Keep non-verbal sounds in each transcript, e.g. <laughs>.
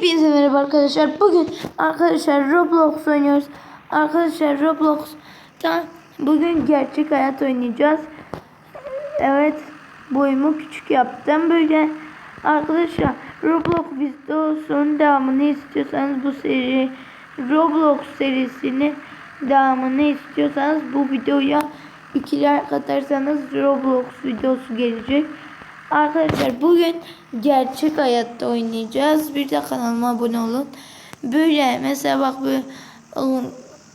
Hepinize merhaba arkadaşlar. Bugün arkadaşlar Roblox oynuyoruz. Arkadaşlar Roblox'ta bugün gerçek hayat oynayacağız. Evet boyumu küçük yaptım böyle. Arkadaşlar Roblox bizde olsun devamını istiyorsanız bu seri Roblox serisini devamını istiyorsanız bu videoya iki like atarsanız Roblox videosu gelecek. Arkadaşlar bugün gerçek hayatta oynayacağız. Bir de kanalıma abone olun. Böyle mesela bak böyle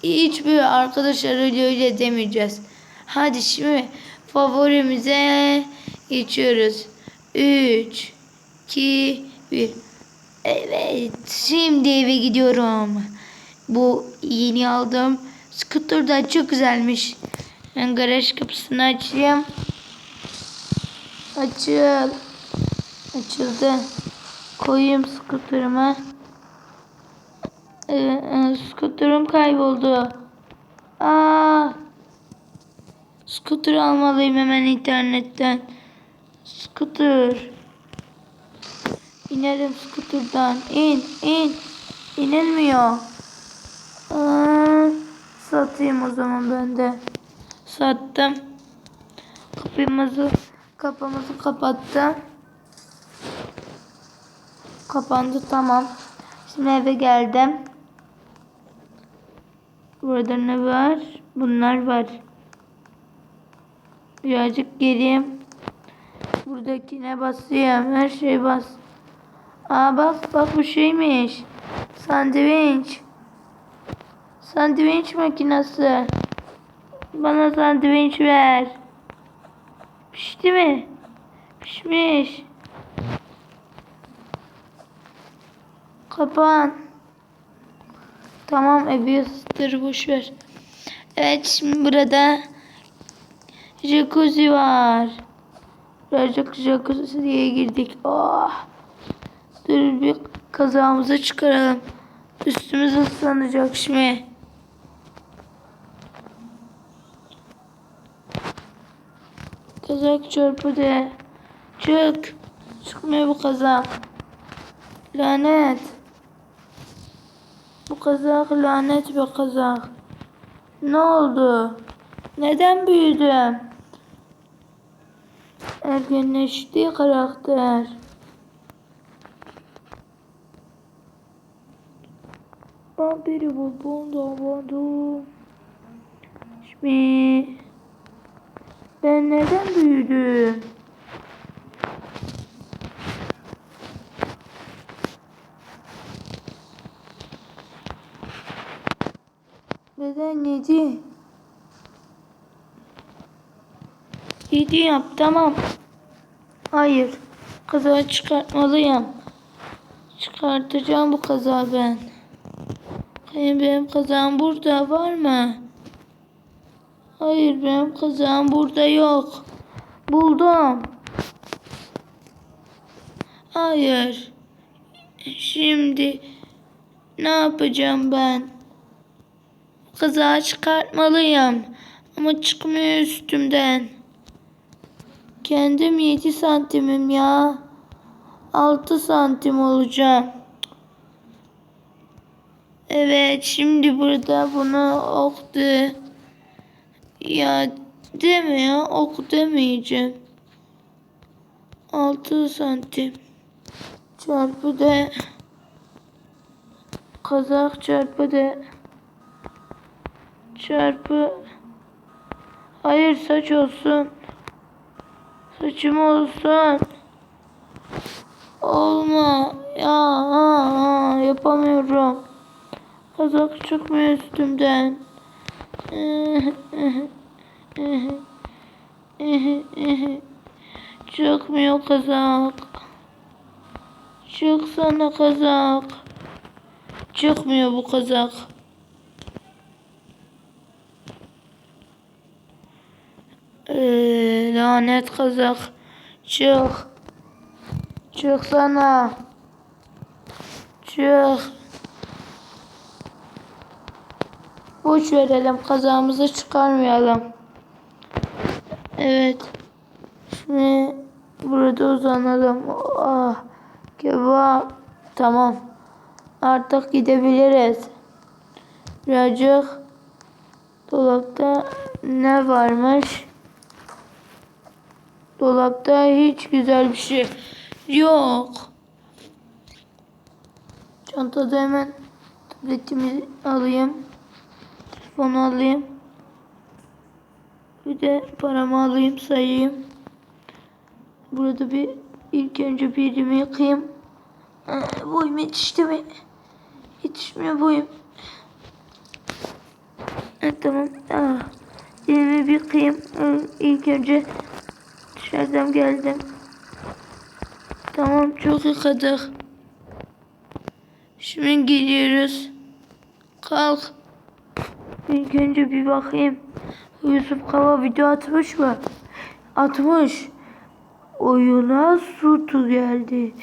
hiç böyle arkadaşlar öyle öyle demeyeceğiz. Hadi şimdi favorimize geçiyoruz. 3 2 1 Evet şimdi eve gidiyorum. Bu yeni aldığım scooter da çok güzelmiş. Ben garaj kapısını açayım. Açıl. Açıldı. Koyayım skuterime. Ee, e, skuterim kayboldu. Aa. Skuter almalıyım hemen internetten. Skuter. İnerim skuterdan. İn, in. İnilmiyor. Aa, satayım o zaman ben de. Sattım. Kapımızı kapımızı kapattım. Kapandı tamam. Şimdi eve geldim. Burada ne var? Bunlar var. Birazcık geleyim. Buradakine basıyorum. Her şey bas. Aa bak bak bu şeymiş. Sandviç. Sandviç makinesi. Bana sandviç ver. Pişti mi? Pişmiş. Kapan. Tamam evi ısıtır boşver. Evet şimdi burada jacuzzi var. Birazcık jacuzziye girdik. Oh. Dur bir kazağımızı çıkaralım. Üstümüz ıslanacak şimdi. Kazak çarpı de. Çık. Çıkmıyor bu kazak. Lanet. Bu kazak lanet bir kazak. Ne oldu? Neden büyüdüm? Ergenleşti karakter. Vampiri buldum da buldum. Şimdi ben neden büyüdüm? Neden yedi? Yedi yap tamam. Hayır. Kazağı çıkartmalıyım. Çıkartacağım bu kazağı ben. Benim kazağım burada var mı? Hayır benim kazağım burada yok. Buldum. Hayır. Şimdi ne yapacağım ben? Kazağı çıkartmalıyım. Ama çıkmıyor üstümden. Kendim 7 santimim ya. 6 santim olacağım. Evet şimdi burada bunu oktu. Ya deme ya ok demeyeceğim. 6 santim. Çarpı da kazak çarpı da çarpı hayır saç olsun. Saçım olsun. Olma. Ya yapamıyorum. Kazak çıkmıyor üstümden. Çıkmıyor kazak. Çıksana kazak. Çıkmıyor bu kazak. Ee, lanet kazak. Çık. Çıksana. Çık. Boş verelim. Kazağımızı çıkarmayalım. Evet. Şimdi burada uzanalım. Ah. Kebap. Tamam. Artık gidebiliriz. Birazcık dolapta ne varmış? Dolapta hiç güzel bir şey yok. Çantada hemen tabletimi alayım. Telefonu alayım. Bir de paramı alayım sayayım. Burada bir ilk önce bir elimi yıkayayım. Ee, boyum yetişti mi? Yetişmiyor boyum. Evet, tamam. Ah, elimi bir yıkayayım. Ee, İlk önce dışarıdan geldim. Tamam çok yıkadık. Şimdi geliyoruz. Kalk. İlk önce bir bakayım. Yusuf Kava video atmış mı? Atmış. Oyuna Sutu geldi.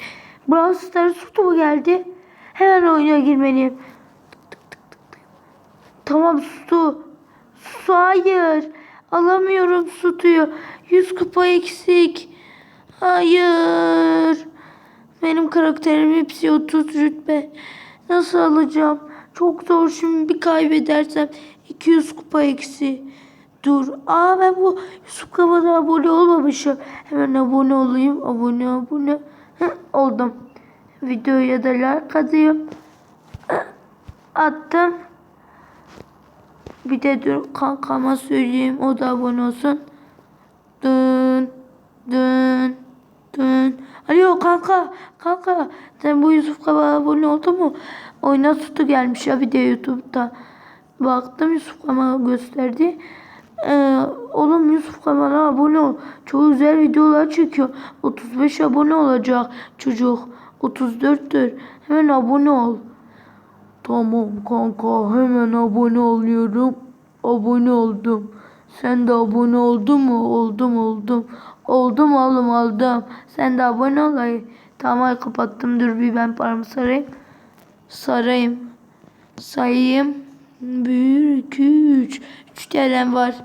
Brawl Stars Sutu mu geldi? Hemen oyuna girmeliyim. Tamam Sutu. Su hayır. Alamıyorum Sutu'yu. 100 kupa eksik. Hayır. Benim karakterim hepsi 30 rütbe. Nasıl alacağım? Çok zor şimdi bir kaybedersem 200 kupa eksi. Dur. Aa ben bu Yusuf Kava'da abone olmamışım. Hemen abone olayım. Abone abone. Heh, oldum. Videoya da like. Heh, Attım. Bir de dur kankama söyleyeyim. O da abone olsun. Dın dın dın. Alo kanka kanka sen bu Yusuf Kaba abone oldun mu? Oyuna tutu gelmiş ya bir de YouTube'da. Baktım Yusuf Kaba gösterdi. Ee, oğlum Yusuf Kamal'a abone ol. Çok güzel videolar çekiyor. 35 abone olacak çocuk. 34'tür. Hemen abone ol. Tamam kanka hemen abone oluyorum. Abone oldum. Sen de abone oldun mu? Oldum oldum. Oldum oğlum oldum. Sen de abone ol. Tamam kapattım. Dur bir ben paramı sarayım. Sarayım. Sayayım. Bir, iki, üç. Üç TL'm var.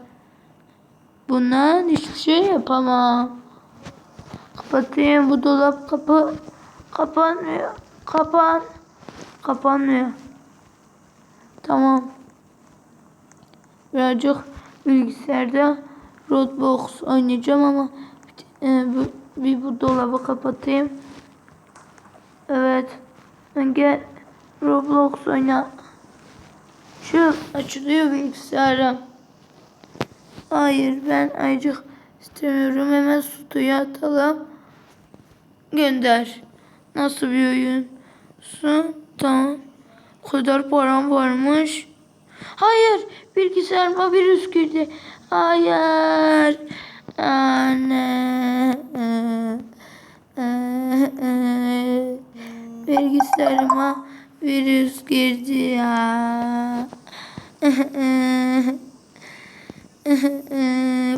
Bundan hiçbir şey yapamam. Kapatayım bu dolap kapı. Kapanmıyor. Kapan. Kapanmıyor. Tamam. Birazcık bilgisayarda Roblox oynayacağım ama e, bu- bir bu dolabı kapatayım. Evet. Gel Roblox oyna. Şu açılıyor bilgisayarım. Hayır ben ayıcık istemiyorum. Hemen suya atalım. Gönder. Nasıl bir oyun? Su. Tamam. O kadar param varmış. Hayır. Bilgisayarıma virüs girdi. Hayır. Anne. Bilgisayarıma virüs girdi ya. <laughs>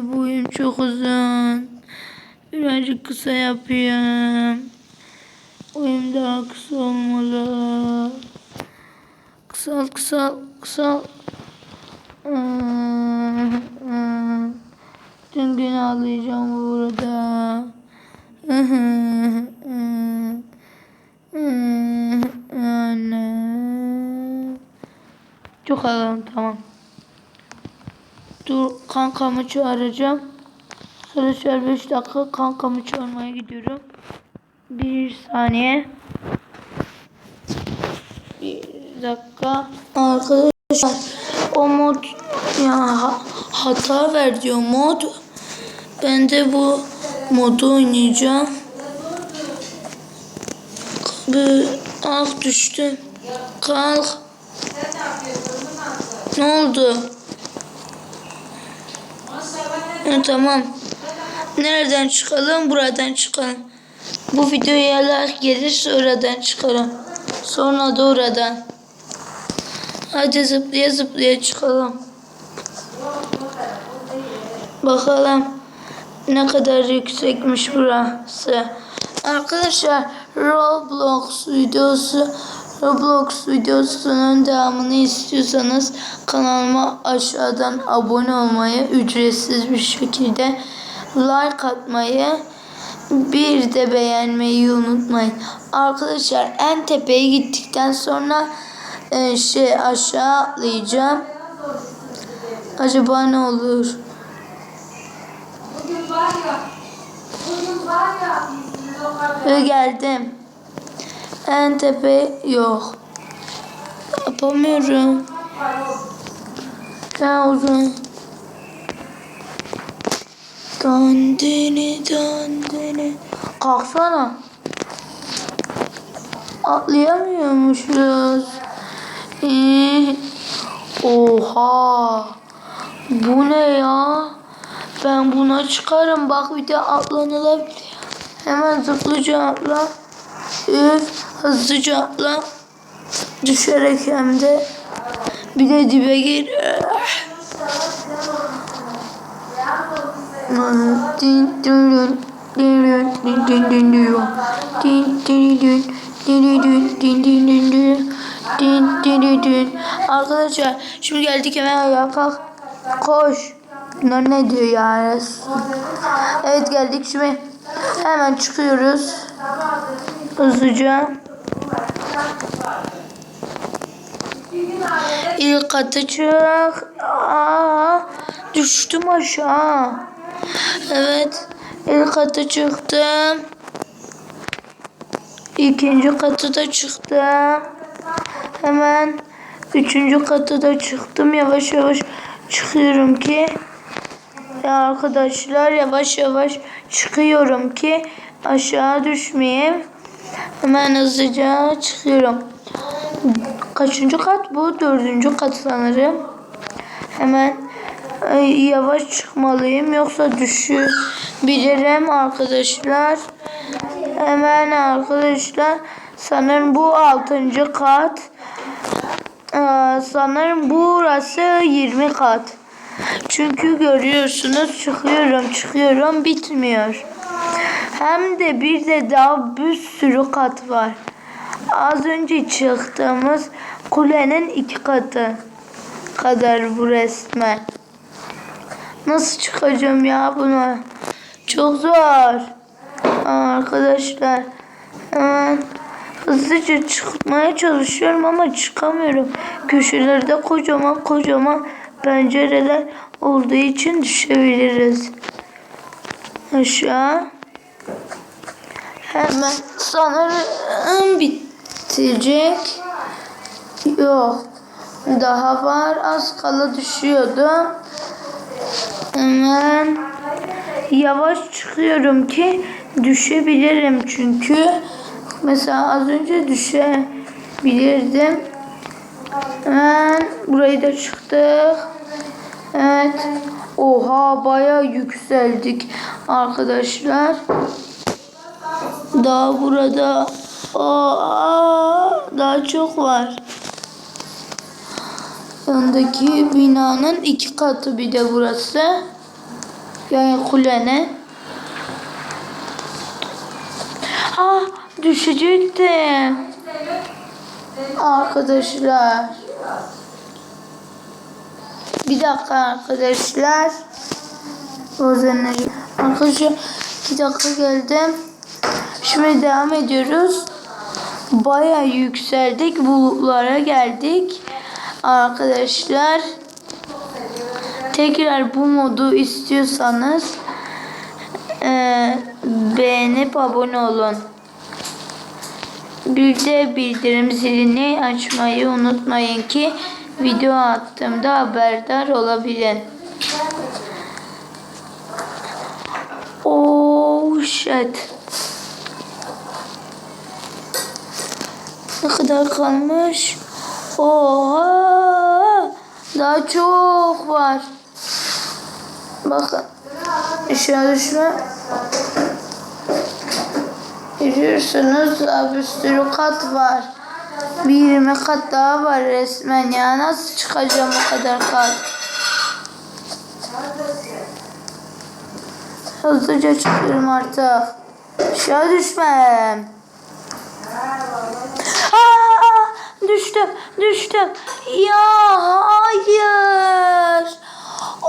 Bu oyun çok uzun. Birazcık kısa yapayım. Oyun daha kısa olmalı. Kısal kısal kısal. <laughs> Tüm gün ağlayacağım burada. <laughs> Anne. Çok ağladım tamam. Dur kankamı çağıracağım. Arkadaşlar 5 dakika kankamı çağırmaya gidiyorum. Bir saniye. Bir dakika. Arkadaşlar o mod ya ha- hata ver diyor mod. Ben de bu modu oynayacağım. Ah düştüm. Kalk. Ne oldu? Ha, tamam. Nereden çıkalım? Buradan çıkalım. Bu videoya like gelirse oradan çıkalım. Sonra da oradan. Hadi zıplaya zıplaya çıkalım. Bakalım ne kadar yüksekmiş burası. Arkadaşlar Roblox videosu Roblox videosunun devamını istiyorsanız kanalıma aşağıdan abone olmayı ücretsiz bir şekilde like atmayı Bir de beğenmeyi unutmayın. Arkadaşlar en tepeye gittikten sonra e, şey aşağı atlayacağım. Acaba ne olur? Bugün var ya, bugün var ya, geldim. En yok. Yapamıyorum. Daha uzun. Dandini dandini. Kalksana. Atlayamıyormuşuz. Ee, Oha. Bu ne ya? Ben buna çıkarım. Bak bir de atlanılabiliyor. Hemen zıplıca atla. Üf, Hızlıca atla. Düşerek hem de. Bir de dibe gir. Arkadaşlar şimdi geldik hemen ayağa kalk. Koş. Bunlar ne diyor yani? Evet geldik şimdi. Hemen çıkıyoruz. Hızlıca. İlk çık. Aa, düştüm aşağı. Evet. İlk katı çıktım. İkinci katı da çıktım. Hemen üçüncü katı da çıktım. Yavaş yavaş çıkıyorum ki ya arkadaşlar yavaş yavaş çıkıyorum ki aşağı düşmeyeyim. Hemen hızlıca çıkıyorum. Kaçıncı kat bu? Dördüncü kat sanırım. Hemen yavaş çıkmalıyım yoksa düşebilirim arkadaşlar. Hemen arkadaşlar sanırım bu altıncı kat. Ee, sanırım burası 20 kat. Çünkü görüyorsunuz çıkıyorum çıkıyorum bitmiyor. Hem de bir de daha bir sürü kat var. Az önce çıktığımız kulenin iki katı kadar bu resmen. Nasıl çıkacağım ya buna? Çok zor. Arkadaşlar hemen hızlıca çıkmaya çalışıyorum ama çıkamıyorum. Köşelerde kocaman kocaman pencereler olduğu için düşebiliriz. Aşağı. Hemen sanırım bitecek. Yok. Daha var. Az kala düşüyordum. Hemen yavaş çıkıyorum ki düşebilirim çünkü mesela az önce düşebilirdim. Hemen burayı da çıktık. Evet. Baya yükseldik arkadaşlar. Daha burada Aa, daha çok var. Yanındaki binanın iki katı bir de burası. Yani kulenin. Ah düşecektim. Arkadaşlar. Bir dakika arkadaşlar. Rozenleri. Arkadaşlar iki dakika geldim. Şimdi devam ediyoruz. Baya yükseldik. Bulutlara geldik. Arkadaşlar. Tekrar bu modu istiyorsanız eee, beğenip abone olun. Bir de bildirim zilini açmayı unutmayın ki video attığımda haberdar olabilin. Shit. Ne kadar kalmış? Oha! Daha çok var. Bakın. Aşağı düşme. Görüyorsunuz daha bir sürü kat var. Bir 20 kat daha var resmen ya. Nasıl çıkacağım o kadar kat? Hızlıca çıkıyorum artık. Aşağı düşmem. Aa, düştüm, düştüm. Ya hayır.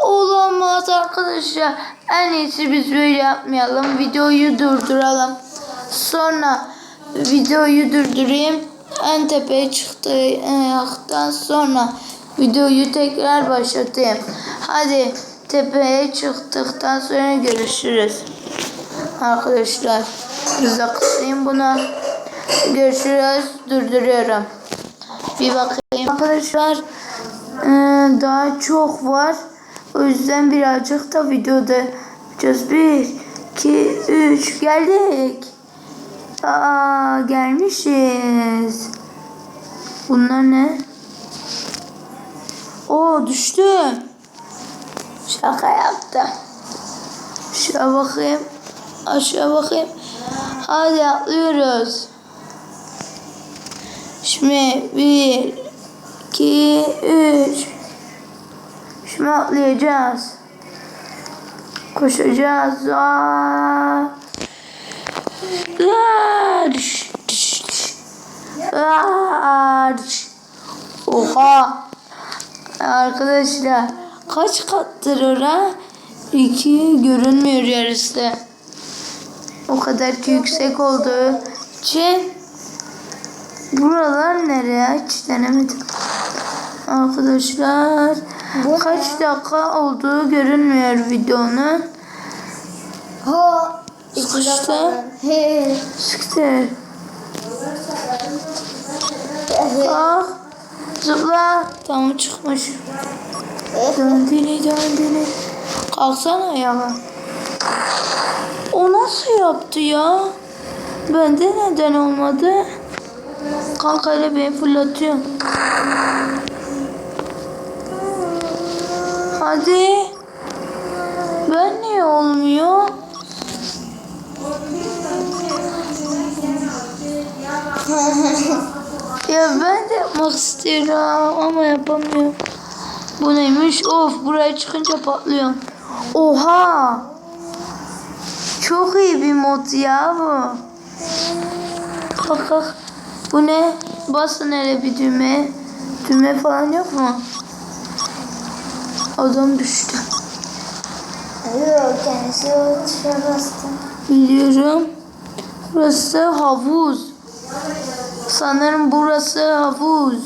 Olamaz arkadaşlar. En iyisi biz böyle yapmayalım. Videoyu durduralım. Sonra videoyu durdurayım. En tepeye çıktıktan sonra videoyu tekrar başlatayım. Hadi tepeye çıktıktan sonra görüşürüz. Arkadaşlar bize kısayım buna. Görüşürüz. Durduruyorum. Bir bakayım. Arkadaşlar eee, daha çok var. O yüzden birazcık da videoda yapacağız. Bir, iki, üç. Geldik. Aa, gelmişiz. Bunlar ne? Oo düştüm. Şaka yaptım. Şuraya bakayım. Aşağı bakayım. Hadi atlıyoruz. Şimdi bir, iki, üç. Şimdi atlayacağız. Koşacağız. Aa. Oha. Arkadaşlar kaç kattır ora? İki görünmüyor yarısı. O kadar ki yüksek olduğu için buralar nereye hiç denemedim. Arkadaşlar kaç dakika olduğu görünmüyor videonun. Ha. Sıkıştı. He. Sıktı. Ah. Zıpla. Tamam çıkmış. Döndüğünü döndüğünü. Kalksana ayağa. O nasıl yaptı ya? Bende neden olmadı? Kanka ile beni fırlatıyor. Hadi. Ben niye olmuyor? <laughs> Ya ben de yapmak istiyorum ama yapamıyorum. Bu neymiş? Of buraya çıkınca patlıyor. Oha! Çok iyi bir mod ya bu. Kalk kalk. Bu ne? Basın hele bir düğme. Düğme falan yok mu? Adam düştü. Yok kendisi tuşa bastı. Biliyorum. Burası havuz. Sanırım burası havuz.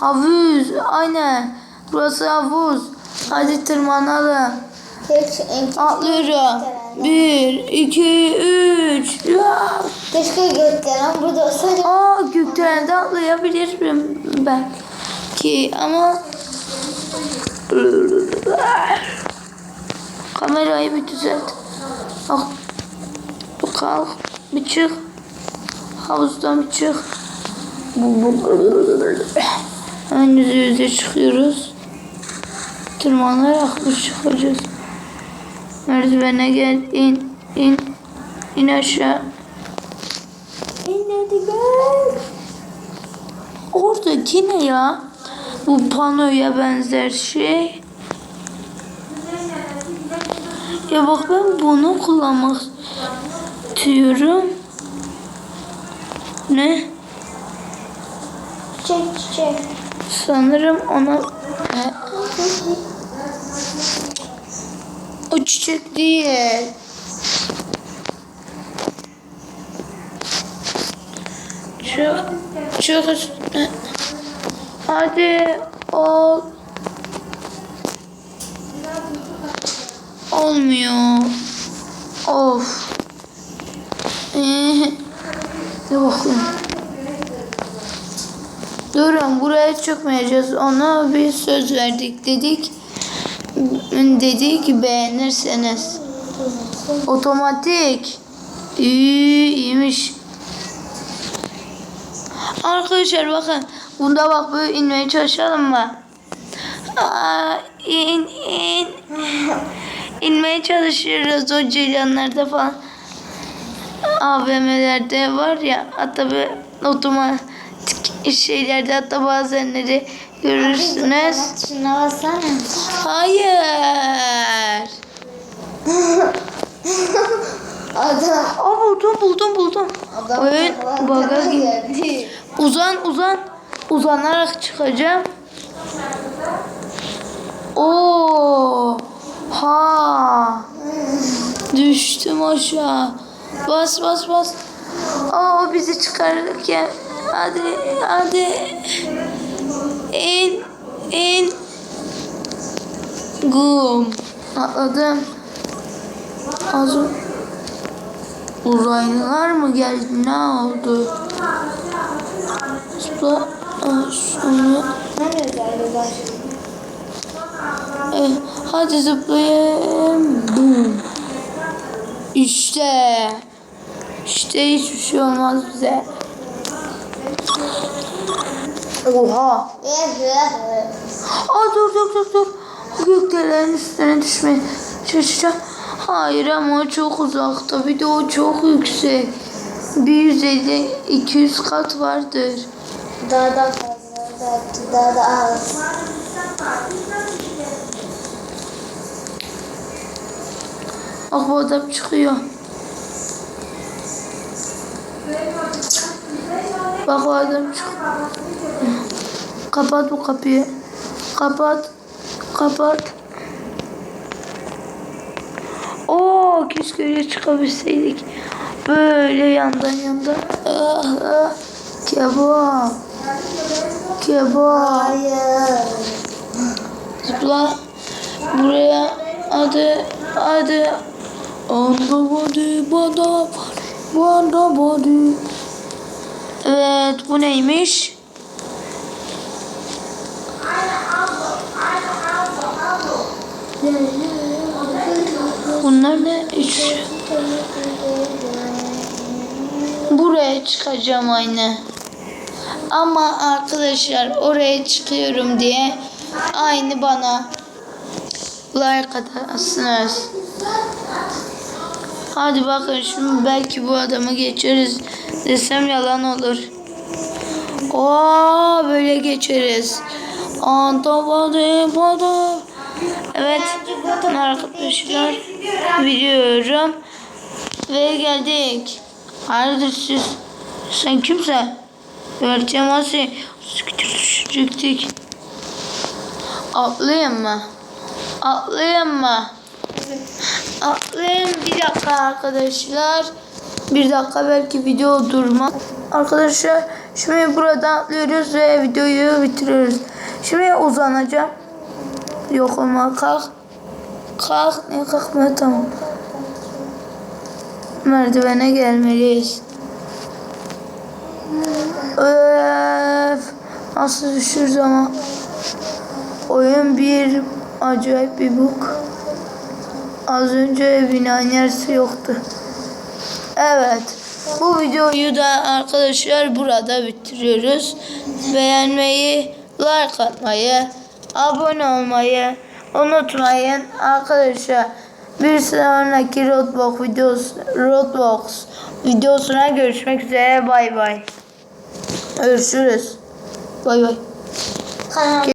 Havuz. Aynen. Burası havuz. Hadi tırmanalım. En Atlıyorum. Bir, iki, üç. Ya. Keşke gökdelen burada olsaydı. Aa gökdelende atlayabilirim ben. Ki ama kamerayı bir düzelt. Bak. Bu kalk. Bir çık. Havuzdan bir çık. Hemen yüze yüze çıkıyoruz. Tırmanarak çıkacağız? Merdivene gel. in in in aşağı. İn hadi gel. Oradaki ne ya? Bu panoya benzer şey. Ya bak ben bunu kullanmak istiyorum. Ne? Çiçek çiçek. Sanırım ona... Çiçek değil. Çık. Çık üstüne. Hadi ol. Olmuyor. Of. Ee, ne bakayım. Durun buraya çıkmayacağız. Ona bir söz verdik dedik. Dedik beğenirseniz. Otomatik. İyi, iyiymiş. Arkadaşlar bakın. Bunda bak böyle inmeye çalışalım mı? Aa, in in. İnmeye çalışıyoruz o ceylanlarda falan. AVM'lerde var ya hatta böyle otomatik şeylerde hatta bazenleri görürsünüz. Şuna bassana. Hayır. Adam. Aa buldum buldum buldum. Adam Evet baga geldi. Uzan uzan. Uzanarak çıkacağım. Oo. Ha. Düştüm aşağı. Bas bas bas. Aa, o bizi çıkarırken. Hadi hadi. İn in. Gum. Atladım. Az Uzaylılar mı geldi? Ne oldu? Zıpla. Aa, Sonra. Eh, hadi zıplayayım. Boom. İşte. İşte hiçbir şey olmaz bize. Oha. Aa dur dur dur dur. Gökdelenin üstüne düşmeye çalışacağım. Hayır ama çok uzakta. Bir de o çok yüksek. Bir 150 200 kat vardır. Daha da fazla. Daha da az. Bak bu adam çıkıyor. Bak o adam çıkıyor. Kapat bu kapıyı. Kapat. Kapat. Oo keşke öyle çıkabilseydik. Böyle yandan yandan. Ah, ah. Kebap. Kebap. Zıpla. Buraya. Hadi. Hadi. Anda body, bada bada body. Evet, bu neymiş? Bunlar ne? Üç. Buraya çıkacağım aynı. Ama arkadaşlar oraya çıkıyorum diye aynı bana like atarsınız. Hadi bakın şimdi belki bu adamı geçeriz desem yalan olur. Oo böyle geçeriz. Bada bada. Evet arkadaşlar biliyorum. Ve geldik. Hayırdır siz? Sen kimsen? Vereceğim Asi. Düşecektik. Atlayayım mı? Atlayayım mı? Atlayayım bir dakika arkadaşlar. Bir dakika belki video durmaz. Arkadaşlar şimdi buradan atlıyoruz ve videoyu bitiriyoruz. Şimdi uzanacağım. Yok ama kalk. Kalk. Ne kalkma tamam. Merdivene gelmeliyiz. Öf. Nasıl düşürüz ama. Oyun bir acayip bir bug. Az önce bina inersi yoktu. Evet. Bu videoyu da arkadaşlar burada bitiriyoruz. Beğenmeyi, like atmayı, abone olmayı unutmayın arkadaşlar. Bir sonraki Roblox videosu, Roblox videosuna görüşmek üzere. Bay bay. Görüşürüz. Bay bay.